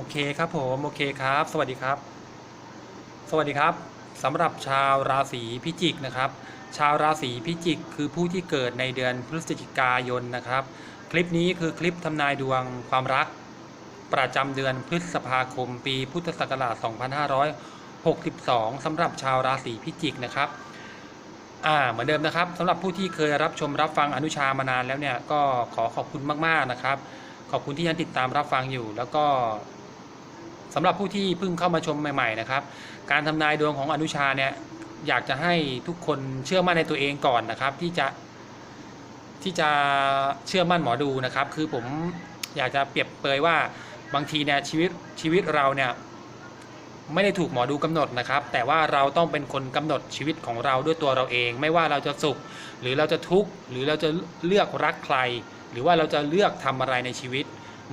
โอเคครับผมโอเคครับ สวัสดีครับ สวัสดีครับสำหรับชาวราศีพิจิกนะครับ ชาวราศีพิจิกคือผู้ที่เกิดในเดือนพฤศจิกายนนะครับ คลิปนี้คือคลิปทำนายดวงความรัก ประจำเดือนพฤษภาคม ปีพุทธศักราช 2562สำหรับชาวราศีพิจิกนะครับอ่าเหมือนเดิมนะครับสำหรับผู้ที่เคยรับชมรับฟังอนุชามานานแล้วเนี่ยก็ขอขอบคุณมากๆนะครับ ขอบคุณที่ยังติดตามรับฟังอยู่ แล้วก็ สำหรับผู้ที่เพิ่งเข้ามาชมใหม่ๆนะครับ การทำนายดวงของอนุชาเนี่ยอยากจะให้ทุกคนเชื่อมั่นในตัวเองก่อนนะครับ ที่จะที่จะเชื่อมั่นหมอดูนะครับ คือผมอยากจะเปรียบเปยว่าบางทีเนี่ยชีวิตชีวิตเราเนี่ยไม่ได้ถูกหมอดูกำหนดนะครับ แต่ว่าเราต้องเป็นคนกำหนดชีวิตของเราด้วยตัวเราเอง ไม่ว่าเราจะสุข หรือเราจะทุกข์หรือเราจะเลือกรักใคร หรือว่าเราจะเลือกทำอะไรในชีวิต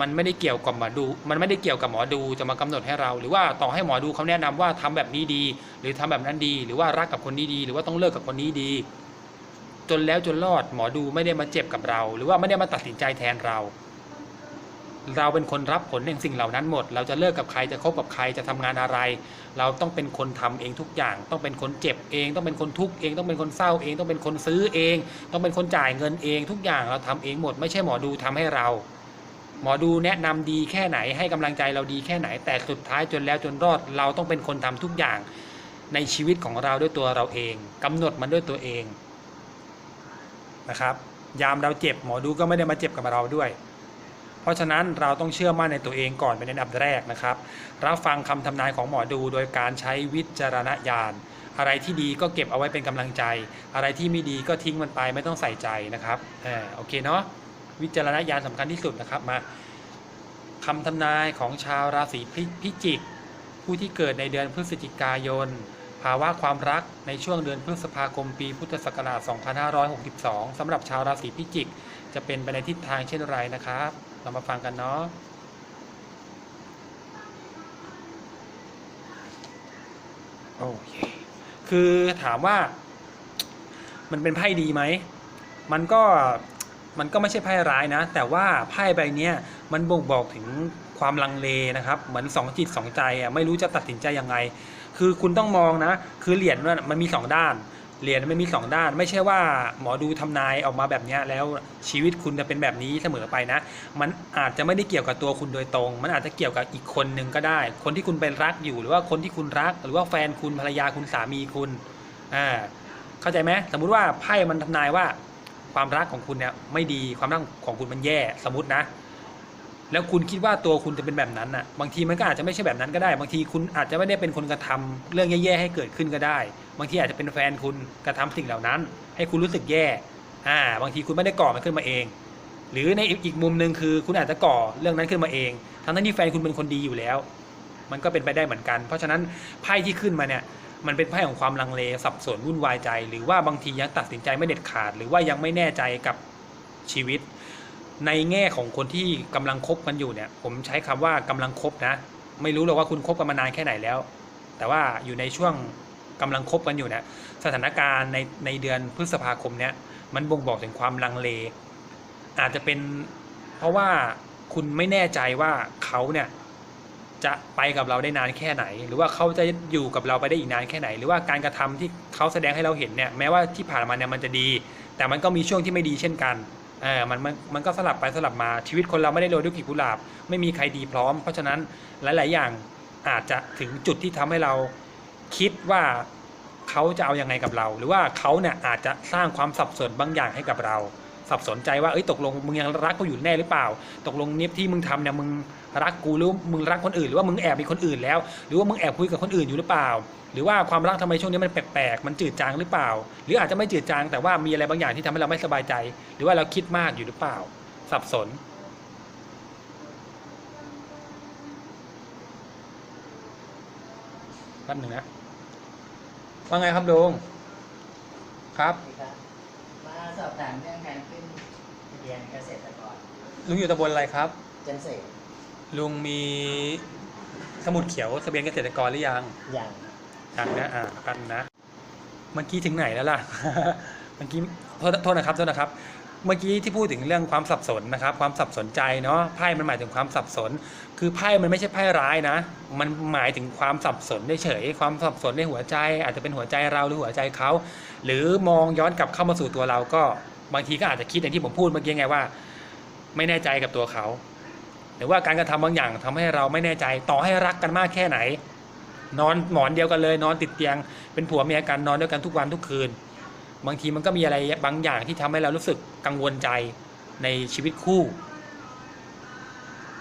มันไม่ได้เกี่ยวกับหมอดู มันไม่ได้เกี่ยวกับหมอดูจะมากำหนดให้เรา หรือว่าต่อให้หมอดูเขาแนะนำว่าทำแบบนี้ดี หรือทำแบบนั้นดี หรือว่ารักกับคนนี้ดี หรือว่าต้องเลิกกับคนนี้ดี จนแล้วจนรอดหมอดูไม่ได้มาเจ็บกับเรา หรือว่าไม่ได้มาตัดสินใจแทนเรา เราเป็นคนรับผลแห่งสิ่งเหล่านั้นหมด เราจะเลิกกับใครจะคบกับใครจะทำงานอะไร เราต้องเป็นคนทำเองทุกอย่าง ต้องเป็นคนเจ็บเอง ต้องเป็นคนทุกข์เอง ต้องเป็นคนเศร้าเอง ต้องเป็นคนซื้อเอง ต้องเป็นคนจ่ายเงินเอง ทุกอย่างเราทำเองหมด ไม่ใช่หมอดูทำให้เรา หมอดูแนะนำดีแค่ไหนให้กำลังใจเราดีแค่ไหน แต่สุดท้ายจนแล้วจนรอดเราต้องเป็นคนทำทุกอย่างในชีวิตของเราด้วยตัวเราเองกำหนดมันด้วยตัวเองนะครับ ยามเราเจ็บหมอดูก็ไม่ได้มาเจ็บกับเราด้วย เพราะฉะนั้นเราต้องเชื่อมั่นในตัวเองก่อนเป็นอันดับแรกนะครับรับฟังคำทำนายของหมอดูโดยการใช้วิจารณญาณอะไรที่ดีก็เก็บเอาไว้เป็นกำลังใจ อะไรที่ไม่ดีก็ทิ้งมันไปไม่ต้องใส่ใจนะครับเออโอเคเนาะ วิจารณญาณสำคัญที่สุดนะครับมาคำทำนายของชาวราศีพิจิก ผู้ที่เกิดในเดือนพฤศจิกายน ภาวะความรักในช่วงเดือนพฤษภาคมปีพุทธศักราช 2562 สำหรับชาวราศีพิจิก จะเป็นไปในทิศทางเช่นไรนะครับ เรามาฟังกันเนาะโอเคคือถามว่า มันเป็นไพ่ดีไหม มันก็ มันก็ไม่ใช่ไพ่ร้ายนะ แต่ว่าไพ่ใบนี้มันบ่งบอกถึงความลังเลนะครับ เหมือนสองจิตสองใจอะไม่รู้จะตัดสินใจยังไง คือคุณต้องมองนะ คือเหรียญมันมันมีสองด้านเหรียญมันมีสองด้าน ไม่ใช่ว่าหมอดูทำนายออกมาแบบนี้แล้วชีวิตคุณจะเป็นแบบนี้เสมอไปนะ มันอาจจะไม่ได้เกี่ยวกับตัวคุณโดยตรง มันอาจจะเกี่ยวกับอีกคนหนึ่งก็ได้ คนที่คุณเป็นรักอยู่หรือว่าคนที่คุณรัก หรือว่าแฟนคุณภรรยาคุณสามีคุณอ่าเข้าใจไหมสมมุติว่าไพ่มันทำนายว่า ความรักของคุณเนี่ยไม่ดีความรักของคุณมันแย่สมมตินะ แล้วคุณคิดว่าตัวคุณจะเป็นแบบนั้นน่ะ บางทีมันก็อาจจะไม่ใช่แบบนั้นก็ได้ บางทีคุณอาจจะไม่ได้เป็นคนกระทำเรื่องแย่ๆให้เกิดขึ้นก็ได้ บางทีอาจจะเป็นแฟนคุณกระทำสิ่งเหล่านั้น ให้คุณรู้สึกแย่ อ่า บางทีคุณไม่ได้ก่อมันขึ้นมาเอง หรือในอีกมุมหนึ่งคือคุณอาจจะก่อเรื่องนั้นขึ้นมาเอง ทั้งที่แฟนคุณเป็นคนดีอยู่แล้ว มันก็เป็นไปได้เหมือนกัน เพราะฉะนั้นไพ่ที่ขึ้นมาเนี่ยมันเป็นไพ่ของความลังเลสับสนวุ่นวายใจ หรือว่าบางทียังตัดสินใจไม่เด็ดขาด หรือว่ายังไม่แน่ใจกับชีวิต ในแง่ของคนที่กำลังคบกันอยู่เนี่ย ผมใช้คำว่ากำลังคบนะ ไม่รู้หรอกว่าคุณคบกันมานานแค่ไหนแล้ว แต่ว่าอยู่ในช่วงกำลังคบกันอยู่เนี่ยสถานการณ์ในในเดือนพฤษภาคมเนี่ยมันบ่งบอกถึงความลังเล อาจจะเป็นเพราะว่าคุณไม่แน่ใจว่าเขาเนี่ย จะไปกับเราได้นานแค่ไหน หรือว่าเขาจะอยู่กับเราไปได้อีกนานแค่ไหน หรือว่าการกระทำที่เขาแสดงให้เราเห็นเนี่ยแม้ว่าที่ผ่านมาเนี่ยมันจะดี แต่มันก็มีช่วงที่ไม่ดีเช่นกันเออมันมันมันก็สลับไปสลับมาชีวิตคนเราไม่ได้โรยด้วยกีบกุหลาบ ไม่มีใครดีพร้อม เพราะฉะนั้นหลาย ๆ อย่างอาจจะถึงจุดที่ทำให้เราคิดว่าเขาจะเอายังไงกับเรา หรือว่าเขาเนี่ยอาจจะสร้างความสับสนบางอย่างให้กับเรา สับสนใจว่าเอ้ยตกลงมึงยังรักกูอยู่แน่หรือเปล่า ตกลงเนี้ยที่มึงทำเนี่ยมึง รักกูหรือมึงรักคนอื่น หรือว่ามึงแอบมีคนอื่นแล้ว หรือว่ามึงแอบคุยกับคนอื่นอยู่หรือเปล่า หรือว่าความรักทำไมช่วงนี้มันแปลกๆมันจืดจางหรือเปล่า หรืออาจจะไม่จืดจางแต่ว่ามีอะไรบางอย่างที่ทำให้เราไม่สบายใจ หรือว่าเราคิดมากอยู่หรือเปล่า สับสนแป๊บหนึ่งนะว่าไงครับลุงครับสวัสดีครับมาสอบถามเรื่องการขึ้นทะเบียนเกษตรกรลุงอยู่ตำบลอะไรครับ จันเสก ลุงมีสมุดเขียวทะเบียนเกษตรกรหรือยังอย่างยังนะอ่ากันนะ เมื่อกี้ถึงไหนแล้วล่ะ เมื่อกี้โทษโทษนะครับโทษนะครับ เมื่อกี้ที่พูดถึงเรื่องความสับสนนะครับ ความสับสนใจเนาะไพ่มันหมายถึงความสับสน คือไพ่มันไม่ใช่ไพ่ร้ายนะ มันหมายถึงความสับสนเฉยๆความสับสนในหัวใจ อาจจะเป็นหัวใจเราหรือหัวใจเขาหรือมองย้อนกลับเข้ามาสู่ตัวเราก็บางทีก็อาจจะคิดอย่างที่ผมพูดเมื่อกี้ไงว่า ไม่แน่ใจกับตัวเขา หรือว่าการกระทำบางอย่างทำให้เราไม่แน่ใจต่อให้รักกันมากแค่ไหน นอนหมอนเดียวกันเลย นอนติดเตียง เป็นผัวเมียกันนอนด้วยกันทุกวันทุกคืน บางทีมันก็มีอะไรบางอย่างที่ทำให้เรารู้สึกกังวลใจในชีวิตคู่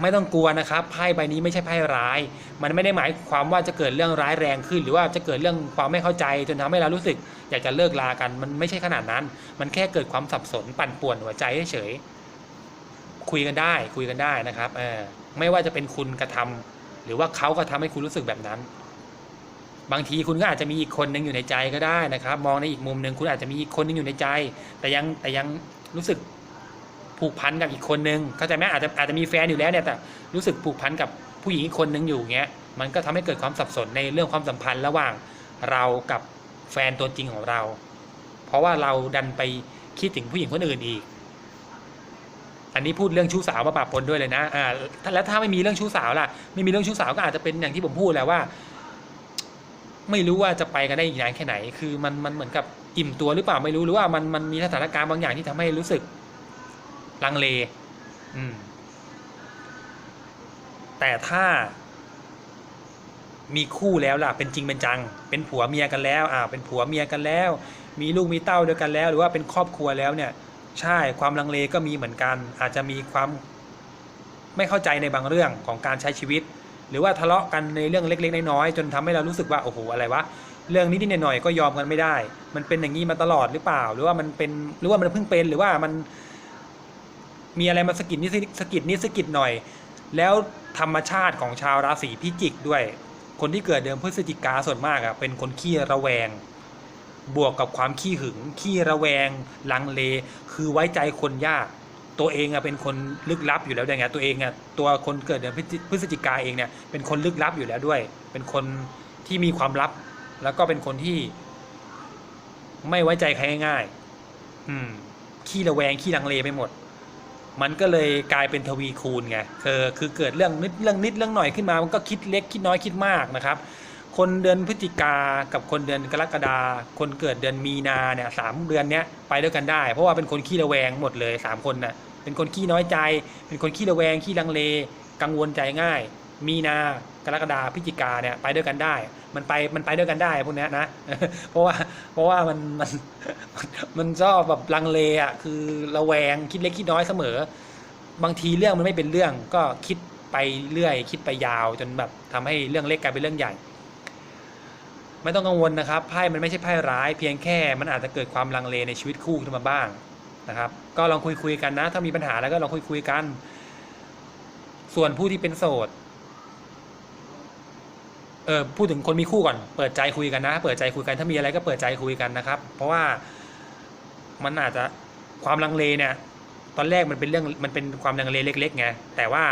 ไม่ต้องกลัวนะครับไพ่ใบนี้ไม่ใช่ไพ่ร้าย มันไม่ได้หมายความว่าจะเกิดเรื่องร้ายแรงขึ้น หรือว่าจะเกิดเรื่องความไม่เข้าใจ จนทำให้เรารู้สึก อยากจะเลิกลากัน มันไม่ใช่ขนาดนั้น มันแค่เกิดความสับสนปั่นป่วนหัวใจเฉยๆ คุยกันได้คุยกันได้นะครับเออไม่ว่าจะเป็นคุณกระทำหรือว่าเขาก็ทำให้คุณรู้สึกแบบนั้น บางทีคุณก็อาจจะมีอีกคนหนึ่งอยู่ในใจก็ได้นะครับ มองในอีกมุมหนึ่งคุณอาจจะมีอีกคนหนึงอยู่ในใจ แต่ยังแต่ยังรู้สึกผูกพันกับอีกคนนึงเข้าใจไหมอาจจะอาจจะมีแฟนอยู่แล้วเนี่ยแต่รู้สึกผูกพันกับผู้หญิงอีกคนนึงอยู่เงี้ยมันก็ทำให้เกิดความสับสนในเรื่องความสัมพันธ์ระหว่างเรากับแฟนตัวจริงของเรา เพราะว่าเราดันไปคิดถึงผู้หญิงคนอื่นอีก อันนี้พูดเรื่องชู้สาวมาปะปนด้วยเลยนะอ่าแล้วถ้าไม่มีเรื่องชู้สาวล่ะ ไม่มีเรื่องชู้สาวก็อาจจะเป็นอย่างที่ผมพูดแหล้วว่า ไม่รู้ว่าจะไปกันได้อีกนานแค่ไหน คือมันมันเหมือนกับอิ่มตัวหรือเปล่าไม่รู้หรือว่ามันมันมีสถานการณ์บางอย่างที่ทำให้รู้สึกลังเล อืม แต่ถ้า มีคู่แล้วล่ะ เป็นจริงเป็นจัง เป็นผัวเมียกันแล้ว อ่า เป็นผัวเมียกันแล้ว มีลูกมีเต้าด้วยกันแล้ว หรือว่าเป็นครอบครัวแล้วเนี่ย ใช่ความลังเลก็มีเหมือนกัน อาจจะมีความไม่เข้าใจในบางเรื่องของการใช้ชีวิต หรือว่าทะเลาะกันในเรื่องเล็ก ๆ น้อยๆจนทำให้เรารู้สึกว่าโอ้โหอะไรวะเรื่องนี้นิดหน่อยก็ยอมกันไม่ได้ มันเป็นอย่างนี้มาตลอดหรือเปล่า หรือว่ามันเป็นหรือว่ามันเพิ่งเป็นหรือว่ามัน มีอะไรมาสกิดนิดสกิดนิดสกิดหน่อย แล้วธรรมชาติของชาวราศีพิจิกด้วย คนที่เกิดเดือนพฤศจิกาส่วนมากอะเป็นคนขี้ระแวง บวกกับความขี้หึง ขี้ระแวง ลังเล คือไว้ใจคนยาก ตัวเองอะเป็นคนลึกลับอยู่แล้วด้วยไงตัวเองอะตัวคนเกิดเดือนพฤศจิกาเองเนี่ยเป็นคนลึกลับอยู่แล้วด้วย เป็นคนที่มีความลับ แล้วก็เป็นคนที่ ไม่ไว้ใจใครง่ายๆอืม ขี้ระแวงขี้ลังเลไปหมดมันก็เลยกลายเป็นทวีคูณไง คือคือเกิดเรื่องนิดเรื่องนิดเรื่องหน่อยขึ้นมา มันก็คิดเล็กคิดน้อยคิดมากนะครับ คนเดือนพฤศจิกากับคนเดือนกรกฎาคนเกิดเดือนมีนาเนี่ยสามเดือนเนี้ยไปด้วยกันได้ เพราะว่าเป็นคนขี้ระแวงหมดเลยสามคนน่ะเป็นคนขี้น้อยใจ เป็นคนขี้ระแวงขี้ลังเล กังวลใจง่าย มีนากรกฎาพฤศจิกาเนี่ยไปด้วยกันได้ มันไปมันไปด้วยกันได้พวกเนี้ยนะ เพราะว่าเพราะว่ามันมันมันชอบแบบลังเลอะคือระแวงคิดเล็กคิดน้อยเสมอ บางทีเรื่องมันไม่เป็นเรื่องก็คิดไปเรื่อย คิดไปยาวจนแบบทำให้เรื่องเล็กกลายเป็นเรื่องใหญ่ ไม่ต้องกังวลนะครับไพ่มันไม่ใช่ไพ่ร้ายเพียงแค่มันอาจจะเกิดความลังเลในชีวิตคู่ขึ้นมาบ้างนะครับ ก็ลองคุยคุยๆกันนะ ถ้ามีปัญหาแล้วก็ลองคุยคุยๆกัน ส่วนผู้ที่เป็นโสดเออพูดถึงคนมีคู่ก่อน เปิดใจคุยกันนะ เปิดใจคุยกันถ้ามีอะไรก็เปิดใจคุยกันนะครับ เพราะว่ามันอาจจะความลังเลเนี่ย ตอนแรกมันเป็นเรื่องมันเป็นความลังเลเล็กๆไงแต่ว่า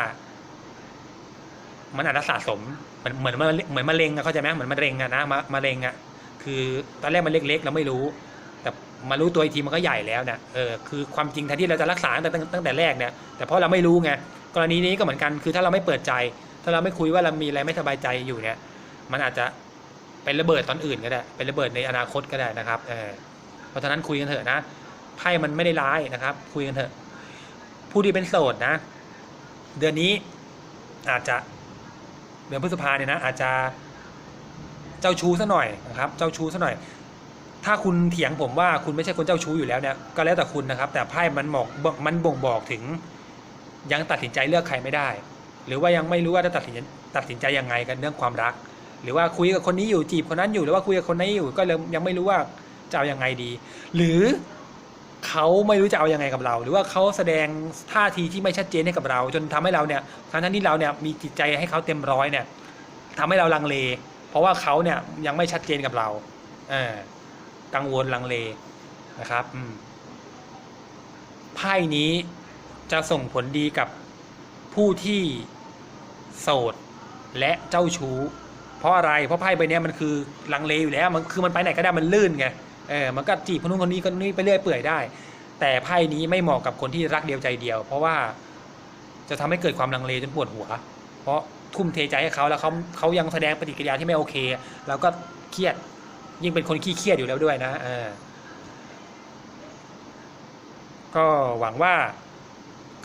มันอาจจะสะสม เหมือนเหมือนมันเหมือนมะเร็งอะเข้าใจไหมเหมือนมะเร็งอะนะมะมะเร็งอะคือตอนแรกมันเล็กๆเราไม่รู้ แต่มารู้ตัวอีกทีมันก็ใหญ่แล้วเนี่ยเออคือความจริงแทนที่เราจะรักษาตั้งแต่ตั้งแต่แรกเนี่ยแต่เพราะเราไม่รู้ไงกรณีนี้ก็เหมือนกันคือถ้าเราไม่เปิดใจ ถ้าเราไม่คุยว่าเรามีอะไรไม่สบายใจอยู่เนี่ย มันอาจจะเป็นระเบิดตอนอื่นก็ได้เป็นระเบิดในอนาคตก็ได้นะครับเออเพราะฉะนั้นคุยกันเถอะนะไพ่มันไม่ได้ร้ายนะครับ คุยกันเถอะ ผู้ที่เป็นโสดนะ เดือนนี้อาจจะ ดือนพฤษภาเนี่ยนะอาจจะเจ้าชู้ซะหน่อยนะครับ เจ้าชู้ซะหน่อย ถ้าคุณเถียงผมว่าคุณไม่ใช่คนเจ้าชู้อยู่แล้วเนี่ยก็แล้วแต่คุณนะครับ แต่ไพ่มันบอกมันบ่งบอกถึง ยังตัดสินใจเลือกใครไม่ได้ หรือว่ายังไม่รู้ว่าจะตัดสินตัดสินใจยังไงกันเรื่องความรัก หรือว่าคุยกับคนนี้อยู่จีบคนนั้นอยู่หรือว่าคุยกับคนนี้อยู่ก็ยยังไม่รู้ว่าจะเอายังไงดี หรือ เขาไม่รู้จะเอายังไงกับเรา หรือว่าเขาแสดงท่าทีที่ไม่ชัดเจนให้กับเรา จนทำให้เราเนี่ยทั้งทั้งที่เราเนี่ยมีจิตใจให้เขาเต็มร้อยเนี่ยทำให้เราลังเล เพราะว่าเขาเนี่ยยังไม่ชัดเจนกับเราเออกังวลลังเลนะครับไพ่นี้จะส่งผลดีกับผู้ที่โสดและเจ้าชู้ เพราะอะไร เพราะไพ่ใบนี้มันคือลังเลอยู่แล้ว มันคือมันไปไหนก็ได้มันลื่นไง เออมันก็จีบคนนู้นคนนี้คนนี้ไปเรื่อยเปื่อยได้ แต่ไพ่นี้ไม่เหมาะกับคนที่รักเดียวใจเดียว เพราะว่าจะทำให้เกิดความลังเลจนปวดหัว เพราะทุ่มเทใจให้เขาแล้วเขาเขายังแสดงปฏิกิริยาที่ไม่โอเค แล้วก็เครียดยิ่งเป็นคนขี้เครียดอยู่แล้วด้วยนะเออก็หวังว่า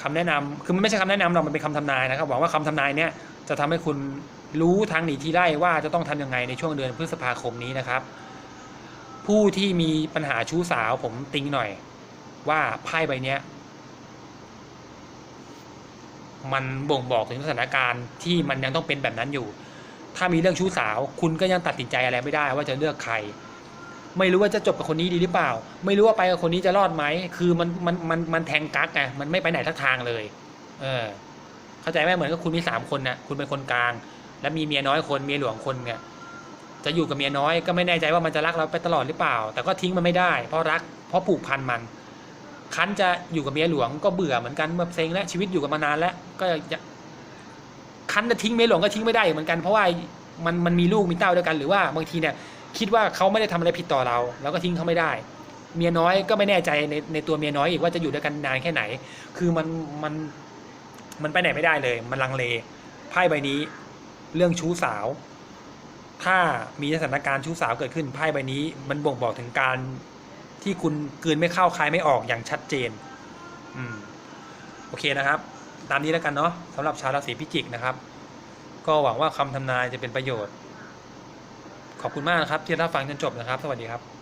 คำแนะนำคือมันไม่ใช่คำแนะนำหรอกมันเป็นคำทำนายนะครับหวังว่าคำทำนายเนี้ยจะทำให้คุณรู้ทางหนีทีไล่ว่าจะต้องทำยังไงในช่วงเดือนพฤษภาคมนี้นะครับ ผู้ที่มีปัญหาชู้สาวผมติงหน่อย ว่าไพ่ใบเนี้ย มันบ่งบอกถึงสถานการณ์ที่มันยังต้องเป็นแบบนั้นอยู่ ถ้ามีเรื่องชู้สาว คุณก็ยังตัดสินใจอะไรไม่ได้ว่าจะเลือกใคร ไม่รู้ว่าจะจบกับคนนี้ดีหรือเปล่า ไม่รู้ว่าไปกับคนนี้จะรอดไหมคือมันมันมันมันแทงกักไงมันไม่ไปไหนทักทางเลย เออ เข้าใจไหมเหมือนกับคุณมีสามคนนะคุณเป็นคนกลาง แล้วมีเมียน้อยคนเมียหลวงคนเนี่ย จะอยู่กับเมียน้อยก็ไม่แน่ใจว่ามันจะรักเราไปตลอดหรือเปล่า แต่ก็ทิ้งมันไม่ได้ เพราะรักเพราะผูกพันมัน คันจะอยู่กับเมียหลวงก็เบื่อเหมือนกันแบบเซ็งแล้วชีวิตอยู่กันมานานแล้วก็จะคันจะทิ้งเมียหลวงก็ทิ้งไม่ได้เหมือนกันเพราะว่ามันมันมีลูกมีเต้าด้วยกันหรือว่าบางทีเนี่ยคิดว่าเขาไม่ได้ทำอะไรผิดต่อเราแล้วก็ทิ้งเขาไม่ได้ เมียน้อยก็ไม่แน่ใจในในตัวเมียน้อยอีกว่าจะอยู่ด้วยกันนานแค่ไหน คือมันมันมันไปไหนไม่ได้เลย มันลังเลไพ่ใบนี้ เรื่องชู้สาว ถ้ามีสถานการณ์ชู้สาวเกิดขึ้นไพ่ใบนี้ มันบ่งบอกถึงการที่คุณกลืนไม่เข้าคายไม่ออกอย่างชัดเจน อืม โอเคนะครับ ตามนี้แล้วกันเนาะสำหรับชาวราศีพิจิกนะครับ ก็หวังว่าคำทำนายจะเป็นประโยชน์ ขอบคุณมากนะครับ ที่รับฟังจนจบนะครับ สวัสดีครับ